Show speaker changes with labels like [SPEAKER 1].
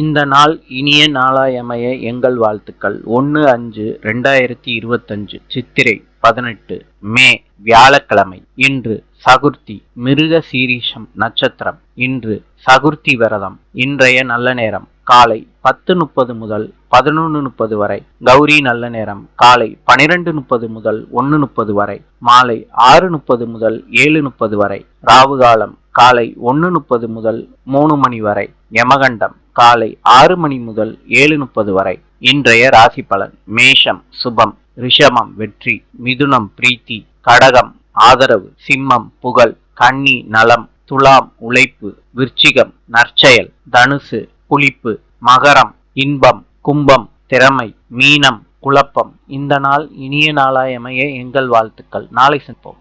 [SPEAKER 1] இந்த நாள் இனிய நாளாயமைய எங்கள் வாழ்த்துக்கள். ஒன்று அஞ்சு ரெண்டாயிரத்தி இருபத்தஞ்சு சித்திரை பதினெட்டு மே வியாழக்கிழமை. இன்று சகுர்த்தி மிருக சீரீஷம் நட்சத்திரம். இன்று சகுர்த்தி விரதம். இன்றைய நல்ல நேரம் காலை பத்து முப்பது முதல் பதினொன்று முப்பது வரை. கௌரி நல்ல நேரம் காலை பனிரெண்டு முப்பது முதல் ஒன்று முப்பது வரை. மாலை ஆறு முப்பது முதல் ஏழு முப்பது வரை. ராவு காலம் காலை ஒன்று முப்பது முதல் மூணு மணி வரை. யமகண்டம் காலை ஆறு மணி முதல் ஏழு முப்பது வரை. இன்றைய ராசி பலன் மேஷம் சுபம் ரிஷமம் வெற்றி மிதுனம் பிரீத்தி கடகம் ஆதரவு சிம்மம் புகழ் கன்னி நலம் துலாம் உழைப்பு விருச்சிகம் நற்செயல் தனுசு புளிப்பு மகரம் இன்பம் கும்பம் திறமை மீனம் குழப்பம். இந்த நாள் இனிய நாளாயமைய எங்கள் வாழ்த்துக்கள். நாளை சந்திப்போம்.